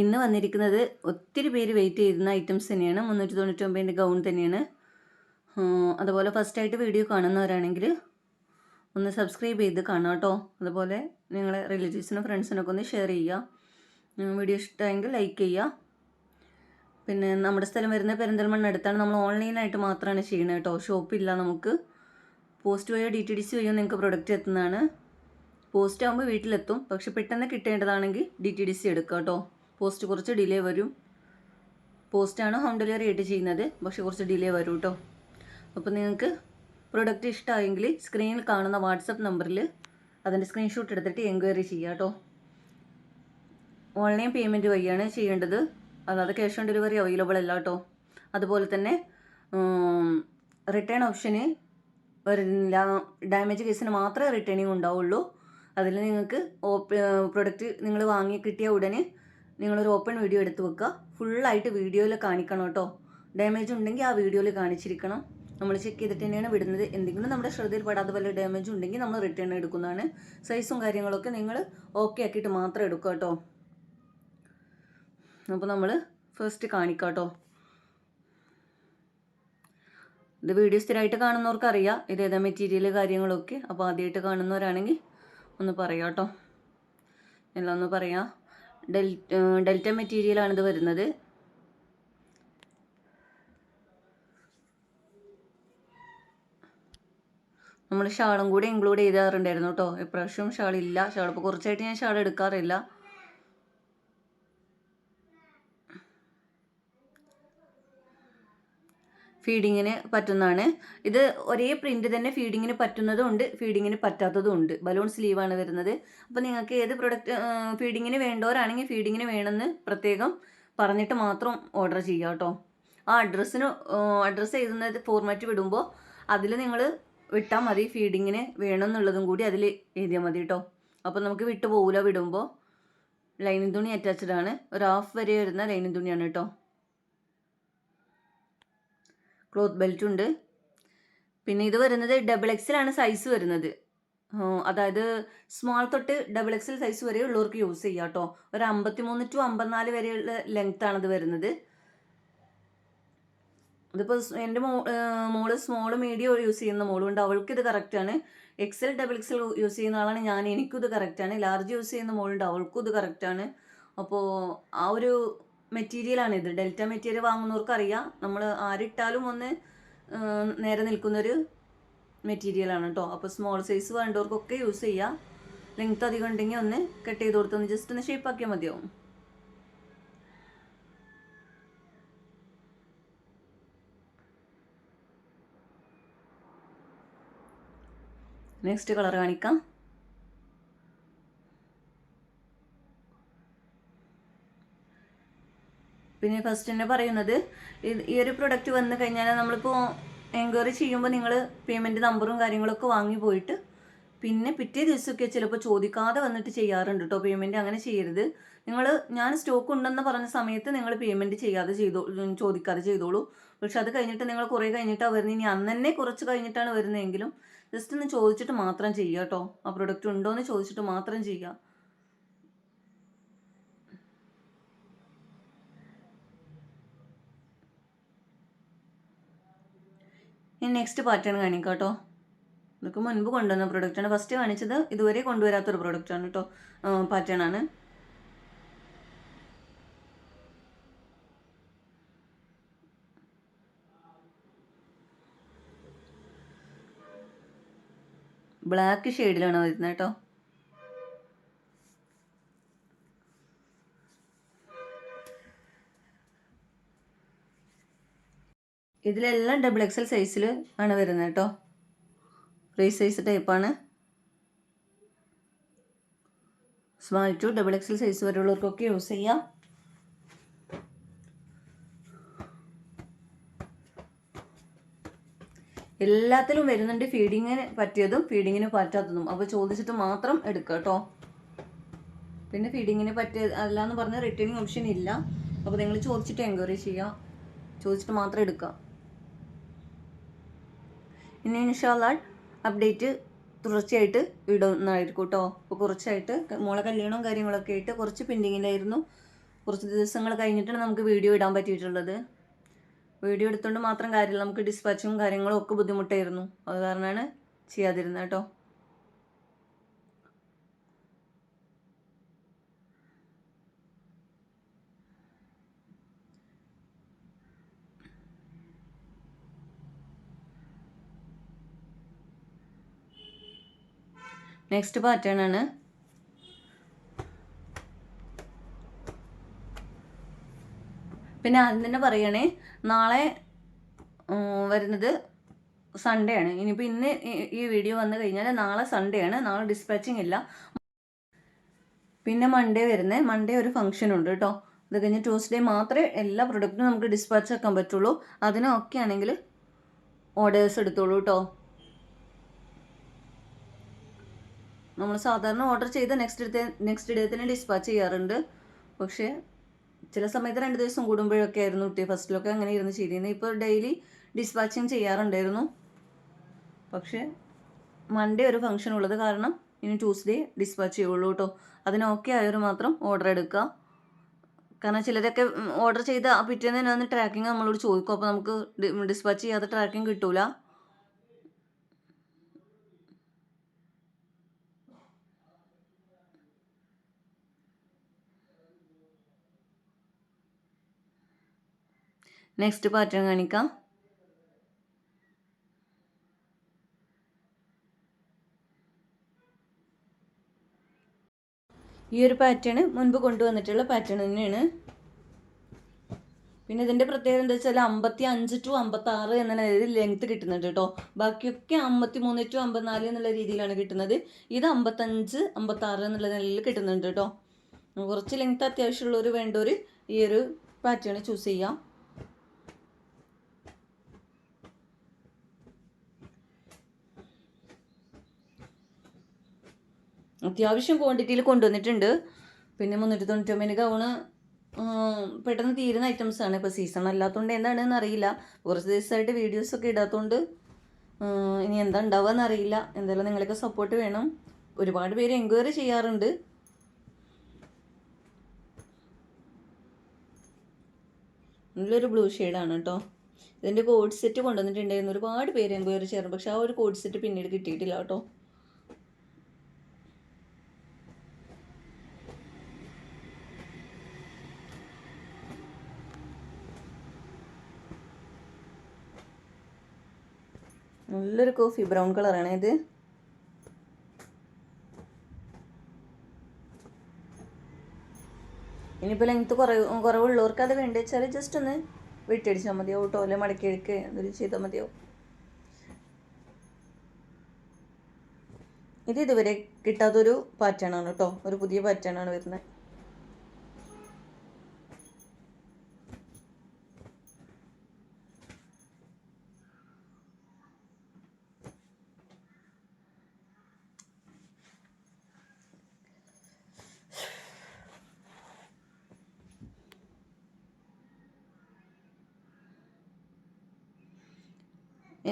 ഇന്ന് വന്നിരിക്കുന്നത് ഒത്തിരി പേര് വെയിറ്റ് ചെയ്യുന്ന ഐറ്റംസ് തന്നെയാണ്. മുന്നൂറ്റി തൊണ്ണൂറ്റൊമ്പതിന്റെ ഗൗൺ തന്നെയാണ് അതുപോലെ ഫസ്റ്റായിട്ട് വീഡിയോ കാണുന്നവരാണെങ്കിൽ ഒന്ന് സബ്സ്ക്രൈബ് ചെയ്ത് കാണാം കേട്ടോ. അതുപോലെ നിങ്ങളെ റിലേറ്റീവ്സിനും ഫ്രണ്ട്സിനൊക്കെ ഒന്ന് ഷെയർ ചെയ്യുക. വീഡിയോ ഇഷ്ടമായെങ്കിൽ ലൈക്ക് ചെയ്യുക. പിന്നെ നമ്മുടെ സ്ഥലം വരുന്ന പെരിന്തൽമണ്ണ അടുത്താണ്. നമ്മൾ ഓൺലൈനായിട്ട് മാത്രമാണ് ചെയ്യുന്നത് കേട്ടോ. ഷോപ്പില്ല നമുക്ക്. പോസ്റ്റ് വഴിയോ ഡി ടി ഡി സി വഴിയോ നിങ്ങൾക്ക് പ്രൊഡക്റ്റ് എത്തുന്നതാണ്. പോസ്റ്റ് ആകുമ്പോൾ വീട്ടിലെത്തും. പക്ഷെ പെട്ടെന്ന് കിട്ടേണ്ടതാണെങ്കിൽ ഡി ടി ഡി സി എടുക്കുക കേട്ടോ. പോസ്റ്റ് കുറച്ച് ഡിലേ വരും. പോസ്റ്റാണ് ഹോം ഡെലിവറി ആയിട്ട് ചെയ്യുന്നത്. പക്ഷെ കുറച്ച് ഡിലേ വരും കേട്ടോ അപ്പോൾ നിങ്ങൾക്ക് പ്രൊഡക്റ്റ് ഇഷ്ടമായെങ്കിൽ സ്ക്രീനിൽ കാണുന്ന വാട്സപ്പ് നമ്പറിൽ അതിന്റെ സ്ക്രീൻഷോട്ട് എടുത്തിട്ട് എൻക്വയറി ചെയ്യുക കേട്ടോ ഓൺലൈൻ പേയ്മെന്റ് വഴിയാണ് ചെയ്യേണ്ടത്. അല്ലാതെ ക്യാഷ് ഓൺ ഡെലിവറി അവൈലബിൾ അല്ല കേട്ടോ അതുപോലെ തന്നെ റിട്ടേൺ ഓപ്ഷന് വരുന്നില്ല ഡാമേജ് കേസിന് മാത്രമേ റിട്ടേണിങ് ഉണ്ടാവുള്ളൂ. അതിൽ നിങ്ങൾക്ക് പ്രൊഡക്റ്റ് നിങ്ങൾ വാങ്ങി കിട്ടിയ ഉടനെ നിങ്ങളൊരു ഓപ്പൺ വീഡിയോ എടുത്ത് വെക്കുക. ഫുള്ളായിട്ട് വീഡിയോയിൽ കാണിക്കണം കേട്ടോ. ഡാമേജ് ഉണ്ടെങ്കിൽ ആ വീഡിയോയിൽ കാണിച്ചിരിക്കണം. നമ്മൾ ചെക്ക് ചെയ്തിട്ട് തന്നെയാണ് വിടുന്നത്. എന്തെങ്കിലും നമ്മുടെ ശ്രദ്ധയിൽ പെടാതെ വല്ല ഡാമേജ് ഉണ്ടെങ്കിൽ നമ്മൾ റിട്ടേൺ എടുക്കുന്നതാണ്. സൈസും കാര്യങ്ങളൊക്കെ നിങ്ങൾ ഓക്കെ ആക്കിയിട്ട് മാത്രം എടുക്കുക കേട്ടോ. അപ്പോൾ നമ്മൾ ഫസ്റ്റ് കാണിക്കാം കേട്ടോ. ഇത് വീഡിയോ സ്ഥിരമായിട്ട് കാണുന്നവർക്ക് അറിയാം. ഇത് ഏതാ മെറ്റീരിയൽ കാര്യങ്ങളൊക്കെ. അപ്പോൾ ആദ്യമായിട്ട് കാണുന്നവരാണെങ്കിൽ ഒന്ന് പറയാം കേട്ടോ. എല്ലാം ഒന്ന് പറയാം. ഡെൽ ഡെൽറ്റ മെറ്റീരിയലാണ് ഇത് വരുന്നത്. നമ്മൾ ഷാളും കൂടി ഇൻക്ലൂഡ് ചെയ്ത് ചെയ്താറുണ്ടായിരുന്നു കേട്ടോ. ഇപ്രാവശ്യം ഷാളില്ല. ഷാൾ ഇപ്പോൾ കുറച്ചായിട്ട് ഞാൻ ഷാൾ എടുക്കാറില്ല. ഫീഡിങ്ങിന് പറ്റുന്നതാണ്. ഇത് ഒരേ പ്രിന്റ് തന്നെ ഫീഡിങ്ങിന് പറ്റുന്നതും ഉണ്ട് ഫീഡിങ്ങിന് പറ്റാത്തതും ഉണ്ട് ബലൂൺ സ്ലീവാണ് വരുന്നത്. അപ്പോൾ നിങ്ങൾക്ക് ഏത് പ്രൊഡക്റ്റ് ഫീഡിങ്ങിന് വേണ്ടവരാണെങ്കിൽ ഫീഡിങ്ങിന് വേണമെന്ന് പ്രത്യേകം പറഞ്ഞിട്ട് മാത്രം ഓർഡർ ചെയ്യുക കേട്ടോ. ആ അഡ്രസ്സിന് അഡ്രസ്സ് എഴുതുന്നത് ഫോർമാറ്റ് വിടുമ്പോൾ അതിൽ നിങ്ങൾ വിട്ടാൽ മതി ഫീഡിങ്ങിന് വേണമെന്നുള്ളതും കൂടി അതിൽ എഴുതിയാൽ മതി കേട്ടോ. അപ്പോൾ നമുക്ക് വിട്ടു പോകില്ല വിടുമ്പോൾ ലൈനിങ് തുണി അറ്റാച്ച്ഡ് ആണ്. ഒരു ഹാഫ് വരെ വരുന്ന ലൈനിങ് തുണിയാണ് കേട്ടോ. ക്ലോത്ത് ബെൽറ്റ് ഉണ്ട്. പിന്നെ ഇത് വരുന്നത് ഡബിൾ എക്സിലാണ് സൈസ് വരുന്നത്. അതായത് സ്മോൾ തൊട്ട് ഡബിൾ എക്സൽ സൈസ് വരെ ഉള്ളവർക്ക് യൂസ് ചെയ്യാം കേട്ടോ. ഒരു അമ്പത്തിമൂന്ന് ടു അമ്പത്തിനാല് വരെയുള്ള ആണ് ഇത് വരുന്നത്. ഇതിപ്പോൾ എന്റെ മോ മോൾ സ്മോൾ മീഡിയം യൂസ് ചെയ്യുന്ന മോളുണ്ട് അവൾക്ക് ഇത് കറക്റ്റാണ് എക്സൽ ഡബിൾ എക്സൽ യൂസ് ചെയ്യുന്ന ആളാണ് ഞാൻ. എനിക്കും ഇത് കറക്റ്റാണ് ലാർജ് യൂസ് ചെയ്യുന്ന മോളുണ്ട്. അവൾക്കും ഇത് കറക്റ്റാണ് അപ്പോൾ ആ ഒരു മെറ്റീരിയലാണ് ഇത്. ഡെൽറ്റ മെറ്റീരിയൽ വാങ്ങുന്നവർക്ക് അറിയാം നമ്മൾ ആരിട്ടാലും ഒന്ന് നേരെ നിൽക്കുന്നൊരു മെറ്റീരിയലാണ് കേട്ടോ അപ്പോൾ സ്മോൾ സൈസ് വേണ്ടവർക്കൊക്കെ യൂസ് ചെയ്യാം. ലെങ്ത് അധികം ഉണ്ടെങ്കിൽ ഒന്ന് കട്ട് ചെയ്ത് കൊടുത്തൊന്ന് ജസ്റ്റ് ഒന്ന് ഷേപ്പ് ആക്കിയാൽ മതിയാവും. നെക്സ്റ്റ് കളർ കാണിക്കാം. പിന്നെ ഫസ്റ്റ് തന്നെ പറയുന്നത് ഈ ഒരു പ്രൊഡക്റ്റ് വന്നു കഴിഞ്ഞാൽ നമ്മളിപ്പോൾ എൻക്വയറി ചെയ്യുമ്പോൾ നിങ്ങൾ പേയ്മെന്റ് നമ്പറും കാര്യങ്ങളൊക്കെ വാങ്ങി പോയിട്ട് പിന്നെ പിറ്റേ ദിവസമൊക്കെ ചിലപ്പോൾ ചോദിക്കാതെ വന്നിട്ട് ചെയ്യാറുണ്ട് കേട്ടോ പേയ്മെന്റ് അങ്ങനെ ചെയ്യരുത്. നിങ്ങൾ ഞാൻ സ്റ്റോക്ക് ഉണ്ടെന്ന് പറഞ്ഞ സമയത്ത് നിങ്ങൾ പേയ്മെന്റ് ചെയ്യാതെ ചെയ്തോ ചോദിക്കാതെ ചെയ്തോളൂ. പക്ഷെ അത് കഴിഞ്ഞിട്ട് നിങ്ങൾ കുറേ കഴിഞ്ഞിട്ടാണ് വരുന്നത് ഇനി അന്ന് തന്നെ കുറച്ച് കഴിഞ്ഞിട്ടാണ് വരുന്നതെങ്കിലും ജസ്റ്റ് ഒന്ന് ചോദിച്ചിട്ട് മാത്രം ചെയ്യുക കേട്ടോ ആ പ്രൊഡക്റ്റ് ഉണ്ടോ എന്ന് ചോദിച്ചിട്ട് മാത്രം ചെയ്യുക ഇനി നെക്സ്റ്റ് പാറ്റേൺ കാണിക്കാം കേട്ടോ. ഇതൊക്കെ മുൻപ് കൊണ്ടുവന്ന പ്രൊഡക്റ്റാണ് ഫസ്റ്റ് കാണിച്ചത് ഇതുവരെ കൊണ്ടുവരാത്തൊരു പ്രൊഡക്റ്റാണ് കേട്ടോ. പാറ്റേൺ ആണ്. ബ്ലാക്ക് ഷെയ്ഡിലാണ് വരുന്നത് കേട്ടോ. ഇതിലെല്ലാം ഡബിൾ എക്സൽ സൈസിൽ ആണ് വരുന്നത് കേട്ടോ. ഫ്രീ സൈസ് ടൈപ്പാണ് small to double XL size വരെയുള്ളവർക്കൊക്കെ use ചെയ്യാം. എല്ലാത്തിലും വരുന്നുണ്ട് ഫീഡിങ്ങിന് പറ്റിയതും ഫീഡിങ്ങിന് പറ്റാത്തതും. അപ്പോൾ ചോദിച്ചിട്ട് മാത്രം എടുക്കുക കേട്ടോ. പിന്നെ ഫീഡിങ്ങിന് പറ്റിയ അല്ല എന്ന് പറഞ്ഞ റിട്ടേണിങ് ഓപ്ഷൻ ഇല്ല. അപ്പോൾ നിങ്ങൾ ചോദിച്ചിട്ട് എൻക്വയറി ചെയ്യുക ചോദിച്ചിട്ട് മാത്രം എടുക്കുക. ഇനി ഇൻഷാല്ല അപ്ഡേറ്റ് തുടർച്ചയായിട്ട് ഇടുന്നതായിരിക്കും കേട്ടോ അപ്പോൾ കുറച്ചായിട്ട് മോളെ കല്യാണവും കാര്യങ്ങളൊക്കെ ആയിട്ട് കുറച്ച് പെൻഡിങ്ങിലായിരുന്നു കുറച്ച് ദിവസങ്ങൾ കഴിഞ്ഞിട്ടാണ് നമുക്ക് വീഡിയോ ഇടാൻ പറ്റിയിട്ടുള്ളത്. വീഡിയോ എടുത്തുകൊണ്ട് മാത്രം കാര്യമില്ല നമുക്ക് ഡിസ്പാച്ചും കാര്യങ്ങളും ഒക്കെ ബുദ്ധിമുട്ടായിരുന്നു. അത് കാരണമാണ് ചെയ്യാതിരുന്നത് കേട്ടോ. നെക്സ്റ്റ് പാറ്റേൺ ആണ്. പിന്നെ ആദ്യം തന്നെ പറയണേ നാളെ വരുന്നത് സൺഡേ ആണ്. ഇനിയിപ്പോൾ ഇന്ന് ഈ വീഡിയോ വന്നു കഴിഞ്ഞാൽ നാളെ സൺഡേ ആണ്. നാളെ ഡിസ്പാച്ചിങ് ഇല്ല. പിന്നെ മൺഡേ വരുന്നത് മൺഡേ ഒരു ഫംഗ്ഷൻ ഉണ്ട് കേട്ടോ അത് കഴിഞ്ഞ് ട്യൂസ്ഡേ മാത്രമേ എല്ലാ പ്രൊഡക്റ്റും നമുക്ക് ഡിസ്പാച്ച് ആക്കാൻ പറ്റുള്ളൂ. അതിനൊക്കെ ആണെങ്കിൽ ഓർഡേഴ്സ് എടുത്തോളൂ കേട്ടോ നമ്മൾ സാധാരണ ഓർഡർ ചെയ്ത് നെക്സ്റ്റ് ഡേ നെക്സ്റ്റ് ഡേ തന്നെ ഡിസ്പാച്ച് ചെയ്യാറുണ്ട്. പക്ഷേ ചില സമയത്ത് രണ്ട് ദിവസം കൂടുമ്പോഴൊക്കെ ആയിരുന്നു കുട്ടി ഫസ്റ്റിലൊക്കെ അങ്ങനെ ഇരുന്ന് ചെയ്തിരുന്നത് ഇപ്പോൾ ഡെയിലി ഡിസ്പാച്ചിങ് ചെയ്യാറുണ്ടായിരുന്നു. പക്ഷേ മൺഡേ ഒരു ഫംഗ്ഷൻ ഉള്ളത് കാരണം ഇനി ട്യൂസ്ഡേ ഡിസ്പാച്ച് ചെയ്യുള്ളൂ കേട്ടോ അതിനൊക്കെ ആയവർ മാത്രം ഓർഡർ എടുക്കുക. കാരണം ചിലരൊക്കെ ഓർഡർ ചെയ്ത പിറ്റേന്ന് തന്നെ വന്ന് ട്രാക്കിങ് നമ്മളോട് ചോദിക്കും. അപ്പോൾ നമുക്ക് ഡിസ്പാച്ച് ചെയ്യാതെ ട്രാക്കിങ് കിട്ടൂല. നെക്സ്റ്റ് പാറ്റേൺ കാണിക്കാം. ഈ ഒരു പാറ്റേൺ മുൻപ് കൊണ്ടുവന്നിട്ടുള്ള പാറ്റേൺ തന്നെയാണ്. പിന്നെ ഇതിന്റെ പ്രത്യേകത എന്താ വെച്ചാൽ അമ്പത്തി അഞ്ച് ടു അമ്പത്തി ആറ് എന്നുള്ള രീതിയിൽ ലെങ്ത് കിട്ടുന്നുണ്ട് കേട്ടോ ബാക്കിയൊക്കെ അമ്പത്തി മൂന്ന് ടു അമ്പത്തിനാല് എന്നുള്ള രീതിയിലാണ് കിട്ടുന്നത്. ഇത് അമ്പത്തഞ്ച് അമ്പത്തി ആറ് എന്നുള്ള നിലയിൽ കിട്ടുന്നുണ്ട് കേട്ടോ കുറച്ച് ലെങ്ത് അത്യാവശ്യമുള്ളവർ വേണ്ടവർ ഈ ഒരു പാറ്റേൺ ചൂസ് ചെയ്യാം. അത്യാവശ്യം ക്വാണ്ടിറ്റിയിൽ കൊണ്ടുവന്നിട്ടുണ്ട്. പിന്നെ മുന്നൂറ്റി തൊണ്ണൂറ്റൊമ്പതിന് ഗൗണ് പെട്ടെന്ന് തീരുന്ന ഐറ്റംസ് ആണ്. ഇപ്പോൾ സീസൺ അല്ലാത്തതുകൊണ്ട് എന്താണെന്ന് അറിയില്ല. കുറച്ച് ദിവസമായിട്ട് വീഡിയോസൊക്കെ ഇടാത്തതുകൊണ്ട് ഇനി എന്താ ഉണ്ടാവുക അറിയില്ല. എന്തായാലും നിങ്ങളൊക്കെ സപ്പോർട്ട് വേണം. ഒരുപാട് പേര് എൻക്വയറി ചെയ്യാറുണ്ട്. നല്ലൊരു ബ്ലൂ ഷെയ്ഡാണ് കേട്ടോ ഇതിന്റെ കോഡ് സെറ്റ് കൊണ്ടുവന്നിട്ടുണ്ടായിരുന്നു. ഒരുപാട് പേര് എൻക്വയറി ചെയ്യാറുണ്ട്. പക്ഷേ ആ ഒരു കോഡ് സെറ്റ് പിന്നീട് കിട്ടിയിട്ടില്ല കേട്ടോ നല്ലൊരു കോഫി ബ്രൗൺ കളറാണ് ഇത്. ഇനിയിപ്പോൾ ലെങ്ത്ത് കുറവ് കുറവുള്ളവർക്ക് അത് വേണ്ടി വെച്ചാൽ ജസ്റ്റ് ഒന്ന് വെട്ടിയടിച്ചാൽ മതിയാവും കേട്ടോ അല്ലെ മടക്കി എടുക്കുക എന്തെങ്കിലും ചെയ്താൽ മതിയാവും. ഇത് ഇതുവരെ കിട്ടാത്തൊരു പാറ്റേൺ ആണ് കേട്ടോ. ഒരു പുതിയ പാറ്റേൺ ആണ് വരുന്നത്.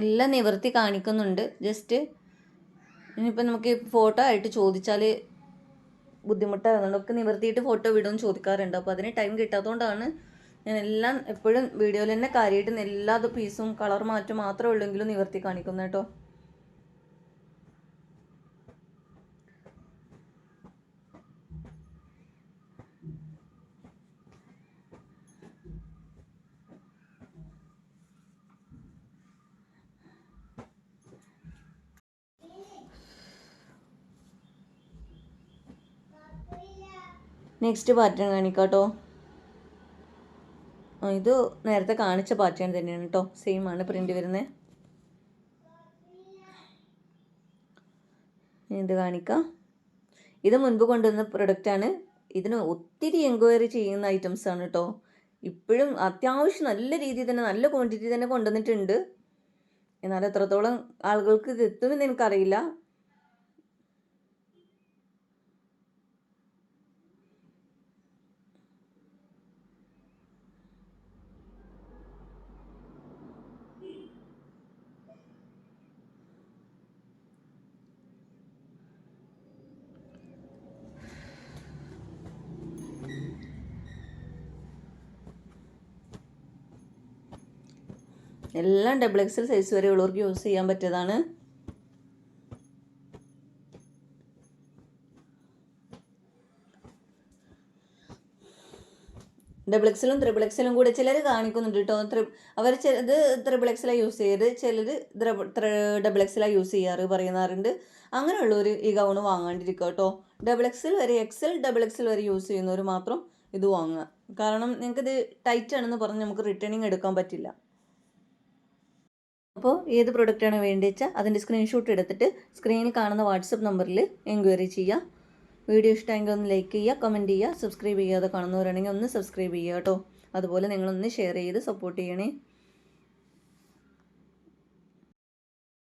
എല്ലാം നിവർത്തി കാണിക്കുന്നുണ്ട്. ജസ്റ്റ് ഇനിയിപ്പോൾ നമുക്ക് ഫോട്ടോ ആയിട്ട് ചോദിച്ചാൽ ബുദ്ധിമുട്ടാകുന്നുണ്ട് ഒക്കെ നിവർത്തിയിട്ട് ഫോട്ടോ വിടുമെന്ന് ചോദിക്കാറുണ്ട്. അപ്പോൾ അതിന് ടൈം കിട്ടാത്തതുകൊണ്ടാണ് ഞാൻ എല്ലാം എപ്പോഴും വീഡിയോയിൽ തന്നെ കാര്യമായിട്ട് എല്ലാ പീസും കളർ മാറ്റം മാത്രമേ ഉള്ളെങ്കിലും നിവർത്തി കാണിക്കുന്നു കേട്ടോ നെക്സ്റ്റ് പാറ്റേൺ കാണിക്കാട്ടോ. ആ ഇത് നേരത്തെ കാണിച്ച പാറ്റേൺ തന്നെയാണ് കേട്ടോ സെയിം ആണ് പ്രിന്റ് വരുന്നത് ഇത് കാണിക്കാം. ഇത് മുൻപ് കൊണ്ടുവന്ന പ്രൊഡക്റ്റാണ് ഇതിന് ഒത്തിരി എൻക്വയറി ചെയ്യുന്ന ഐറ്റംസ് ആണ് കേട്ടോ ഇപ്പോഴും അത്യാവശ്യം നല്ല രീതിയിൽ തന്നെ നല്ല ക്വാണ്ടിറ്റി തന്നെ കൊണ്ടുവന്നിട്ടുണ്ട്. എന്നാൽ എത്രത്തോളം ആളുകൾക്ക് ഇത് എത്തുമെന്ന് എനിക്കറിയില്ല. എല്ലാം ഡബിൾ എക്സൽ സൈസ് വരെ ഉള്ളവർക്ക് യൂസ് ചെയ്യാൻ പറ്റിയതാണ്. ഡബിൾ എക്സലും ത്രിബിൾ എക്സലും കൂടെ ചിലർ കാണിക്കുന്നുണ്ട് കേട്ടോ ത്രി അവർ ചിലത് ത്രിബിൾ എക്സലാണ് യൂസ് ചെയ്ത് ചിലർ ഡബിൾ എക്സലാണ് യൂസ് ചെയ്യാറ് പറയുന്നവരുണ്ട് അങ്ങനെയുള്ളവർ ഈ ഗൗൺ വാങ്ങാണ്ടിരിക്കുക കേട്ടോ ഡബിൾ എക്സൽ വരെ എക്സൽ ഡബിൾ എക്സൽ വരെ യൂസ് ചെയ്യുന്നവർ മാത്രം ഇത് വാങ്ങുക. കാരണം നിങ്ങൾക്കിത് ടൈറ്റ് ആണെന്ന് പറഞ്ഞ് നമുക്ക് റിട്ടേണിങ് എടുക്കാൻ പറ്റില്ല. അപ്പോൾ ഏത് പ്രൊഡക്റ്റാണ് വേണ്ടി വെച്ചാൽ അതിന്റെ സ്ക്രീൻഷോട്ട് എടുത്തിട്ട് സ്ക്രീനിൽ കാണുന്ന വാട്സപ്പ് നമ്പറിൽ എൻക്വയറി ചെയ്യുക വീഡിയോ ഇഷ്ടമെങ്കിൽ ഒന്ന് ലൈക്ക് ചെയ്യുക കമന്റ് ചെയ്യുക സബ്സ്ക്രൈബ് ചെയ്യാതെ കാണുന്നവരാണെങ്കിൽ ഒന്ന് സബ്സ്ക്രൈബ് ചെയ്യുക കേട്ടോ അതുപോലെ നിങ്ങളൊന്ന് ഷെയർ ചെയ്ത് സപ്പോർട്ട് ചെയ്യണേ.